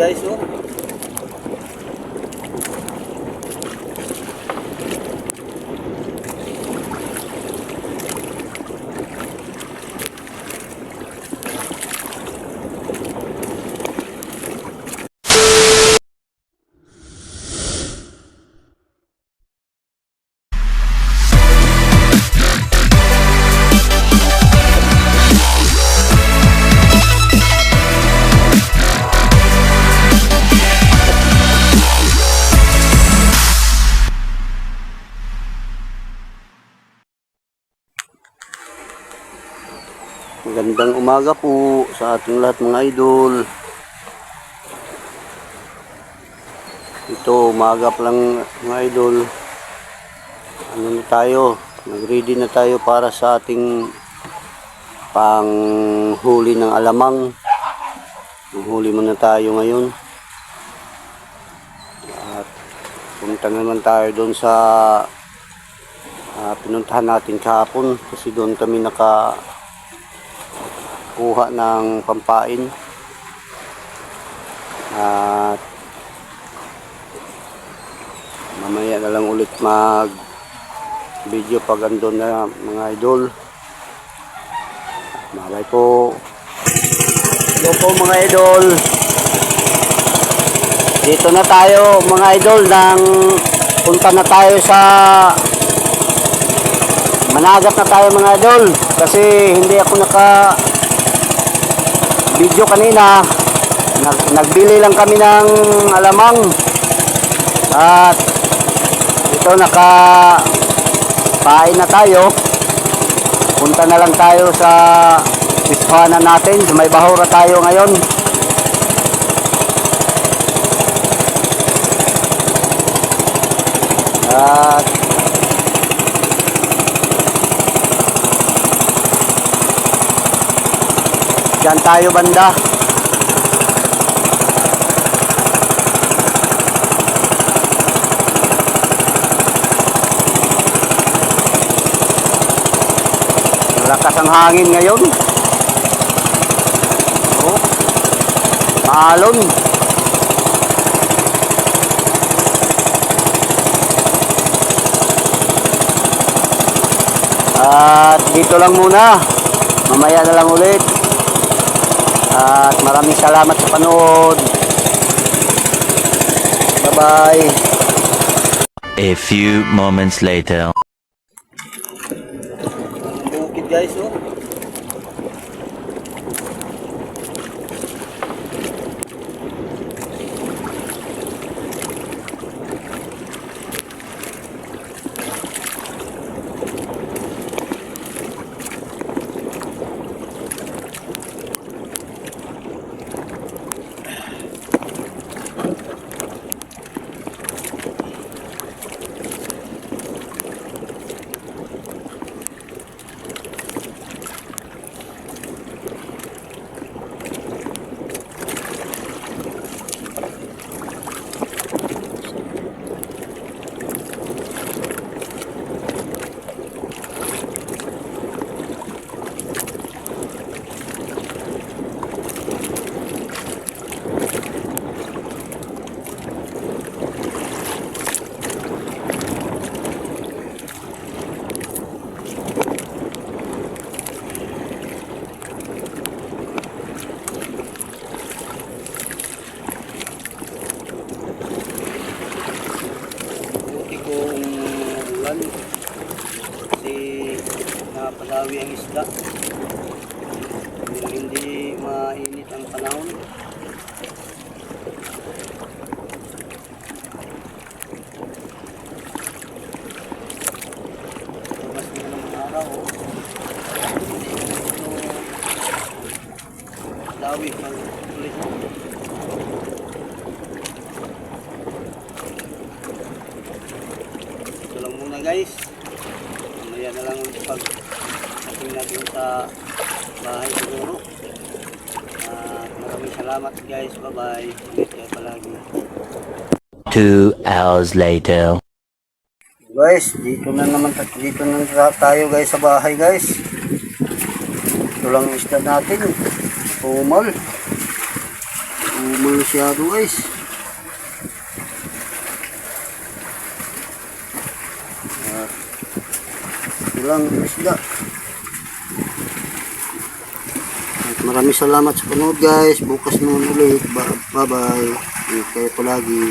guys. Magandang umaga po sa ating lahat mga idol. Ito, umaga pa lang mga idol. Ano na tayo? Nag-ready na tayo para sa ating panghuli ng alamang. Huli muna tayo ngayon. At punta naman tayo doon sa ah, pinuntahan natin kahapon kasi doon kami naka kuha ng pampain. At mamaya na lang ulit mag video pag andun na mga idol. Malay po. Hello po mga idol. Dito na tayo mga idol nang punta na tayo sa managat na tayo mga idol. Kasi hindi ako naka video kanina. Nag, nagbili lang kami ng alamang. At ito naka pain na tayo. Punta na lang tayo sa pispahanan natin. May bahura tayo ngayon. At Diyan tayo banda. Malakas ang hangin ngayon. Oh. Maalon. At dito lang muna. Mamaya na lang ulit. At maraming salamat sa panood. Bye-bye. A few moments later. Guys, oh. Ulan. Kasi napalawi ang isda. Hindi, mainit ang panahon. Lawi ng guys. Mamaya na lang ulit pag ating natin sa bahay siguro. At maraming salamat guys. Bye bye. Ingat kayo palagi. Two hours later. Guys, dito na naman dito na ta- tayo guys sa bahay guys. Ito lang ang isda natin. Pumal. Umul masyado guys. Ilang isda. At maraming salamat sa panood guys. Bukas naman ulit. Ba- Bye-bye. Ingat kayo palagi.